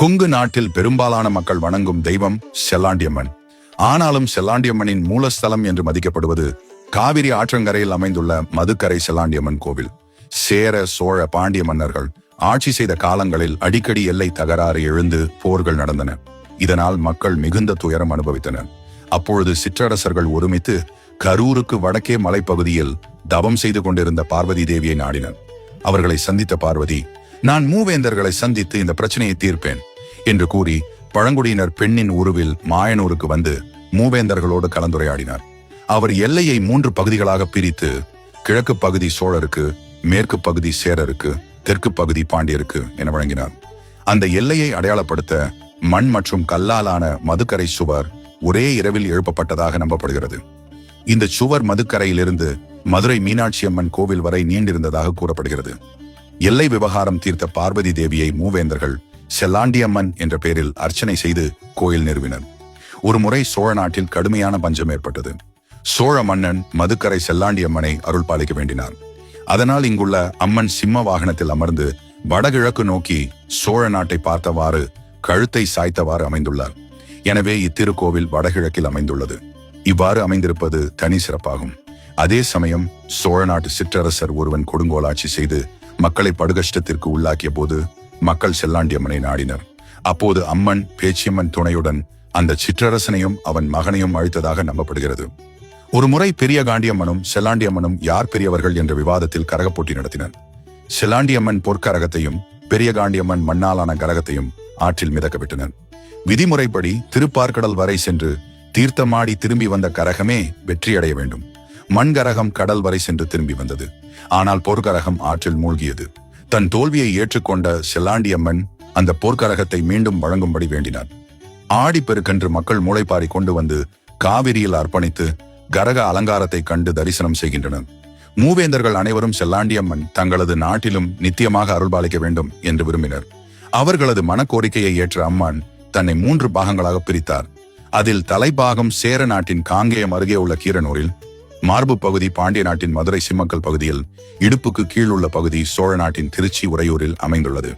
கொங்கு நாட்டில் பெரும்பாலான மக்கள் வணங்கும் தெய்வம் செல்லாண்டியம்மன். ஆனாலும் செல்லாண்டியம்மனின் மூலஸ்தலம் என்று மதிக்கப்படுவது காவிரி ஆற்றங்கரையில் அமைந்துள்ள மதுக்கரை செல்லாண்டியம்மன் கோவில். சேர சோழ பாண்டிய மன்னர்கள் ஆட்சி செய்த காலங்களில் அடிக்கடி எல்லை தகராறு எழுந்து போர்கள் நடந்தன. இதனால் மக்கள் மிகுந்த துயரம் அனுபவித்தனர். அப்பொழுது சிற்றரசர்கள் ஒருமித்து கரூருக்கு வடக்கே மலைப்பகுதியில் தவம் செய்து கொண்டிருந்த பார்வதி தேவியை நாடினர். அவர்களை சந்தித்த பார்வதி நான் மூவேந்தர்களை சந்தித்து இந்த பிரச்சனையை தீர்ப்பேன். என்று கூறி பழங்குடியினர் பெண்ணின் உருவில் மாயனூருக்கு வந்து மூவேந்தர்களோடு கலந்துரையாடினார். அவர் எல்லையை மூன்று பகுதிகளாக பிரித்து கிழக்கு பகுதி சோழருக்கு மேற்கு பகுதி சேரருக்கு தெற்கு பகுதி பாண்டியருக்கு என வழங்கினார். அந்த எல்லையை அடையாளப்படுத்த மண் மற்றும் கல்லாலான மதுக்கரை சுவர் ஒரே இரவில் எழுப்பப்பட்டதாக நம்பப்படுகிறது. இந்த சுவர் மதுக்கரையிலிருந்து மதுரை மீனாட்சி அம்மன் கோவில் வரை நீண்டிருந்ததாக கூறப்படுகிறது. எல்லை விவகாரம் தீர்த்த பார்வதி தேவியை மூவேந்தர்கள் செல்லாண்டியம்மன் என்ற பெயரில் அர்ச்சனை செய்து கோயில் நிறுவினர். ஒரு முறை சோழ நாட்டில் கடுமையான பஞ்சம் ஏற்பட்டது. சோழ மன்னன் மதுக்கரை செல்லாண்டியம்மனை அருள் பாலிக்க வேண்டினார் அதனால் இங்குள்ள அம்மன் சிம்ம வாகனத்தில் அமர்ந்து வடகிழக்கு நோக்கி சோழ நாட்டை பார்த்தவாறு கழுத்தை சாய்த்தவாறு அமைந்துள்ளார். எனவே இத்திருக்கோவில் வடகிழக்கில் அமைந்துள்ளது. இவ்வாறு அமைந்திருப்பது தனி சிறப்பாகும். அதே சமயம் சோழ நாட்டு சிற்றரசர் ஒருவன் கொடுங்கோலாட்சி செய்து மக்களை படுகஷ்டத்திற்கு உள்ளாக்கிய போது மக்கள் செல்லாண்டியம்மனை நாடினர். அப்போது அம்மன் பேச்சியம்மன் துணையுடன் அந்த சிற்றரசனையும் அவன் மகனையும் அழித்ததாக நம்பப்படுகிறது. ஒரு முறை பெரிய காண்டியம்மனும் செல்லாண்டியம்மனும் யார் பெரியவர்கள் என்ற விவாதத்தில் கரகப்போட்டி நடத்தினர். செல்லாண்டியம்மன் பொற்கரகத்தையும் பெரிய காண்டியம்மன் மண்ணாலான கரகத்தையும் ஆற்றில் மிதக்கவிட்டனர். விதிமுறைப்படி திருப்பார்கடல் வரை சென்று தீர்த்தமாடி திரும்பி வந்த கரகமே வெற்றியடைய வேண்டும். மண்கரகம் கடல் வரை சென்று திரும்பி வந்தது. ஆனால் போர்க்கரகம் ஆற்றில் மூழ்கியது. தன் தோல்வியை ஏற்றுக்கொண்ட செல்லாண்டியம்மன் அந்த போர்க்கரகத்தை மீண்டும் வழங்கும்படி வேண்டினார் ஆடிப்பெருக்கன்று மக்கள் மூளைப்பாரி கொண்டு வந்து காவிரியில் அர்ப்பணித்து கரக அலங்காரத்தை கண்டு தரிசனம் செய்கின்றனர். மூவேந்தர்கள் அனைவரும் செல்லாண்டியம்மன் தங்களது நாட்டிலும் நித்தியமாக அருள்பாலிக்க வேண்டும் என்று விரும்பினர். அவர்களது மனக்கோரிக்கையை ஏற்ற அம்மான் தன்னை மூன்று பாகங்களாக பிரித்தார். அதில் தலைபாகம் சேர நாட்டின் காங்கேயம் அருகே உள்ள கீரனூரில் மார்பு பகுதி பாண்டிய நாட்டின் மதுரை சிம்மக்கல் பகுதியில் இடுப்புக்கு கீழ் உள்ள பகுதி சோழ நாட்டின் திருச்சி உறையூரில் அமைந்துள்ளது.